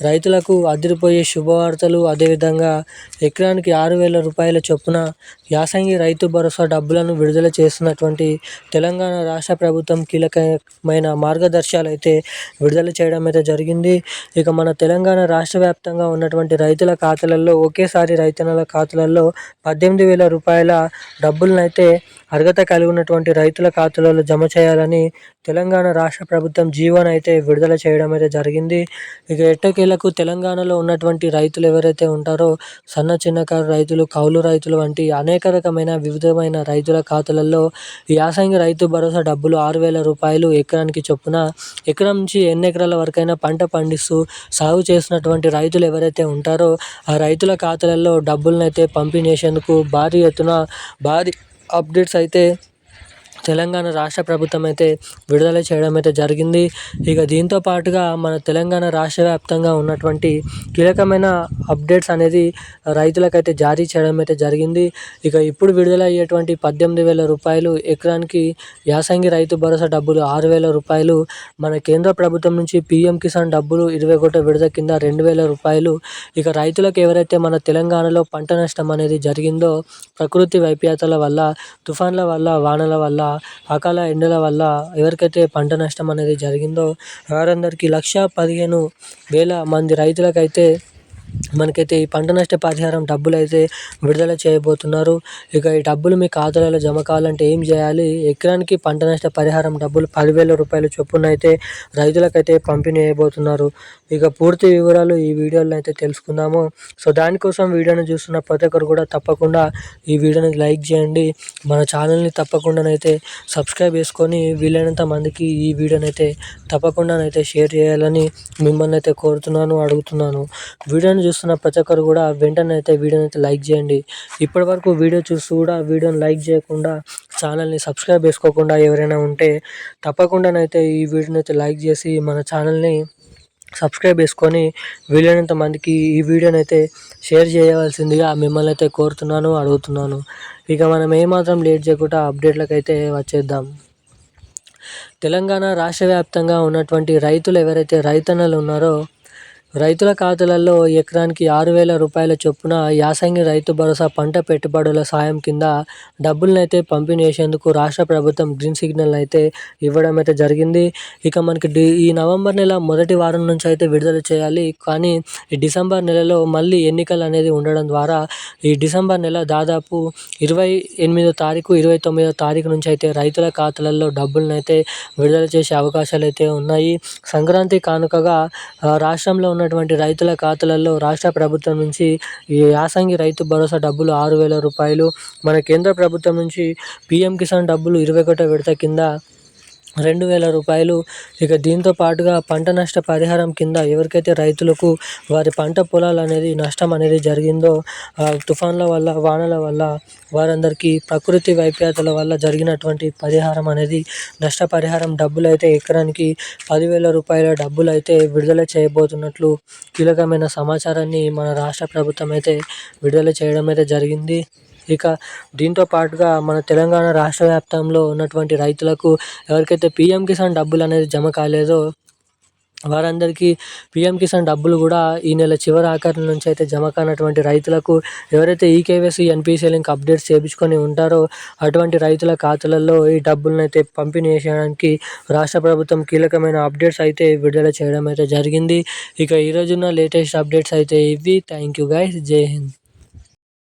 రైతులకు అదిరిపోయే శుభవార్తలు అదేవిధంగా ఎకరానికి ఆరు వేల రూపాయల చొప్పున యాసంగి రైతు భరోసా డబ్బులను విడుదల చేస్తున్నటువంటి తెలంగాణ రాష్ట్ర ప్రభుత్వం కీలకమైన మార్గదర్శకాలు అయితే విడుదల చేయడం అయితే జరిగింది. ఇక మన తెలంగాణ రాష్ట్ర వ్యాప్తంగా ఉన్నటువంటి రైతుల ఖాతాలలో ఒకేసారి రైతన్నల ఖాతాలలో పద్దెనిమిది వేల రూపాయల డబ్బులను అయితే అర్హత కలిగి ఉన్నటువంటి రైతుల ఖాతాలలో జమ చేయాలని తెలంగాణ రాష్ట్ర ప్రభుత్వం జీవోనైతే అయితే విడుదల చేయడం అయితే జరిగింది. ఇక ఎట్టకేలకు తెలంగాణలో ఉన్నటువంటి రైతులు ఎవరైతే ఉంటారో సన్న చిన్నకారు రైతులు కౌలు రైతులు వంటి అనేక రకమైన వివిధమైన రైతుల ఖాతాలలో యాసంగి రైతు భరోసా డబ్బులు ఆరు వేల రూపాయలు ఎకరానికి చొప్పున ఎకరం నుంచి ఎన్ని ఎకరాల వరకైనా పంట పండిస్తూ సాగు చేసినటువంటి రైతులు ఎవరైతే ఉంటారో ఆ రైతుల ఖాతాలలో డబ్బులను అయితే పంపిణీ చేసేందుకు భారీ ఎత్తున భారీ అప్డేట్స్ అయితే తెలంగాణ రాష్ట్ర ప్రభుత్వం అయితే విడుదల చేయడం అయితే జరిగింది. ఇక దీంతో పాటుగా మన తెలంగాణ రాష్ట్ర వ్యాప్తంగా ఉన్నటువంటి కీలకమైన అప్డేట్స్ అనేది రైతులకైతే జారీ చేయడం అయితే జరిగింది. ఇక ఇప్పుడు విడుదల అయ్యేటువంటి పద్దెనిమిది వేల రూపాయలు ఎకరానికి యాసంగి రైతు భరోసా డబ్బులు ఆరు వేల రూపాయలు మన కేంద్ర ప్రభుత్వం నుంచి పీఎం కిసాన్ డబ్బులు ఇరవై ఒకటో విడుదల కింద రెండు వేల రూపాయలు. ఇక రైతులకు ఎవరైతే మన తెలంగాణలో పంట నష్టం అనేది జరిగిందో ప్రకృతి వైపరీత్యాల వల్ల తుఫాన్ల వల్ల వానల వల్ల అకాల ఎండల వల్ల ఎవరికైతే పంట నష్టం అనేది జరిగిందో వారందరికీ లక్ష పదిహేను వేల మంది రైతులకైతే మనకైతే ఈ పంట నష్ట పరిహారం డబ్బులు అయితే విడుదల చేయబోతున్నారు. ఇక ఈ డబ్బులు మీ ఖాతాలలో జమ కావాలంటే ఏం చేయాలి? ఎకరానికి పంట నష్ట పరిహారం డబ్బులు పదివేల రూపాయల చొప్పున అయితే రైతులకైతే పంపిణీ చేయబోతున్నారు. ఇక పూర్తి వివరాలు ఈ వీడియోలో అయితే తెలుసుకుందాము. సో దానికోసం వీడియోని చూస్తున్న ప్రతి ఒక్కరు కూడా తప్పకుండా ఈ వీడియోని లైక్ చేయండి. మన ఛానల్ని తప్పకుండానైతే సబ్స్క్రైబ్ చేసుకొని వీలైనంత మందికి ఈ వీడియోని అయితే తప్పకుండానైతే షేర్ చేయాలని మిమ్మల్ని అయితే కోరుతున్నాను అడుగుతున్నాను. వీడియోని చూస్తున్న ప్రతి ఒక్కరు కూడా వెంటనే అయితే వీడియోని అయితే లైక్ చేయండి. ఇప్పటి వరకు వీడియో చూస్తూ కూడా వీడియోని లైక్ చేయకుండా ఛానల్ని సబ్స్క్రైబ్ చేసుకోకుండా ఎవరైనా ఉంటే తప్పకుండానైతే ఈ వీడియోని అయితే లైక్ చేసి మన ఛానల్ని సబ్స్క్రైబ్ చేసుకొని వీలైనంత మందికి ఈ వీడియోని అయితే షేర్ చేయవలసిందిగా మిమ్మల్ని అయితే కోరుతున్నాను అడుగుతున్నాను. ఇక మనం ఏమాత్రం లేట్ చేయకుండా అప్డేట్లకు అయితే వచ్చేద్దాం. తెలంగాణ రాష్ట్ర వ్యాప్తంగా ఉన్నటువంటి రైతులు ఎవరైతే రైతన్నలు ఉన్నారో రైతుల ఖాతాలలో ఎకరానికి ఆరు వేల రూపాయల చొప్పున యాసంగి రైతు భరోసా పంట పెట్టుబడుల సాయం కింద డబ్బులనైతే పంపిణీ చేసేందుకు రాష్ట్ర ప్రభుత్వం గ్రీన్ సిగ్నల్ అయితే ఇవ్వడం అయితే జరిగింది. ఇక మనకి డి ఈ నవంబర్ నెల మొదటి వారం నుంచి అయితే విడుదల చేయాలి. కానీ ఈ డిసెంబర్ నెలలో మళ్ళీ ఎన్నికలు అనేది ఉండడం ద్వారా ఈ డిసెంబర్ నెల దాదాపు ఇరవై ఎనిమిదో తారీఖు ఇరవై తొమ్మిదో తారీఖు నుంచి అయితే రైతుల ఖాతాలలో డబ్బులను అయితే విడుదల చేసే అవకాశాలు అయితే ఉన్నాయి. సంక్రాంతి కానుకగా రాష్ట్రంలో ఉన్నటువంటి రైతుల ఖాతాలలో రాష్ట్ర ప్రభుత్వం నుంచి ఈ యాసంగి రైతు భరోసా డబ్బులు ఆరు వేల రూపాయలు. మన కేంద్ర ప్రభుత్వం నుంచి పీఎం కిసాన్ డబ్బులు ఇరవై ఒకటో విడత కింద రెండు వేల రూపాయలు. ఇక దీంతో పాటుగా పంట నష్ట పరిహారం కింద ఎవరికైతే రైతులకు వారి పంట పొలాలు అనేది నష్టం అనేది జరిగిందో తుఫాన్ల వల్ల వానల వల్ల వారందరికీ ప్రకృతి వైపరీత్యాల వల్ల జరిగినటువంటి పరిహారం అనేది నష్టపరిహారం డబ్బులు అయితే ఎకరానికి పదివేల రూపాయల డబ్బులు అయితే విడుదల చేయబోతున్నట్లు కీలకమైన సమాచారాన్ని మన రాష్ట్ర ప్రభుత్వం అయితే విడుదల చేయడం అయితే జరిగింది. ఇక దీంతో పాటుగా మన తెలంగాణ రాష్ట్ర వ్యాప్తంలో ఉన్నటువంటి రైతులకు ఎవరికైతే పీఎం కిసాన్ డబ్బులు అనేది జమ కాలేదో వారందరికీ పీఎం కిసాన్ డబ్బులు కూడా ఈ నెల చివరి ఆఖరి నుంచి అయితే జమ కానటువంటి రైతులకు ఎవరైతే ఈకేవైసీ ఎన్పిసి లింక్ అప్డేట్స్ చేయించుకొని ఉంటారో అటువంటి రైతుల ఖాతాలలో ఈ డబ్బులను అయితే పంపిణీ చేయడానికి రాష్ట్ర ప్రభుత్వం కీలకమైన అప్డేట్స్ అయితే విడుదల చేయడం అయితే జరిగింది. ఇక ఈరోజున్న లేటెస్ట్ అప్డేట్స్ అయితే ఇవి. Thank you guys. Jai Hind.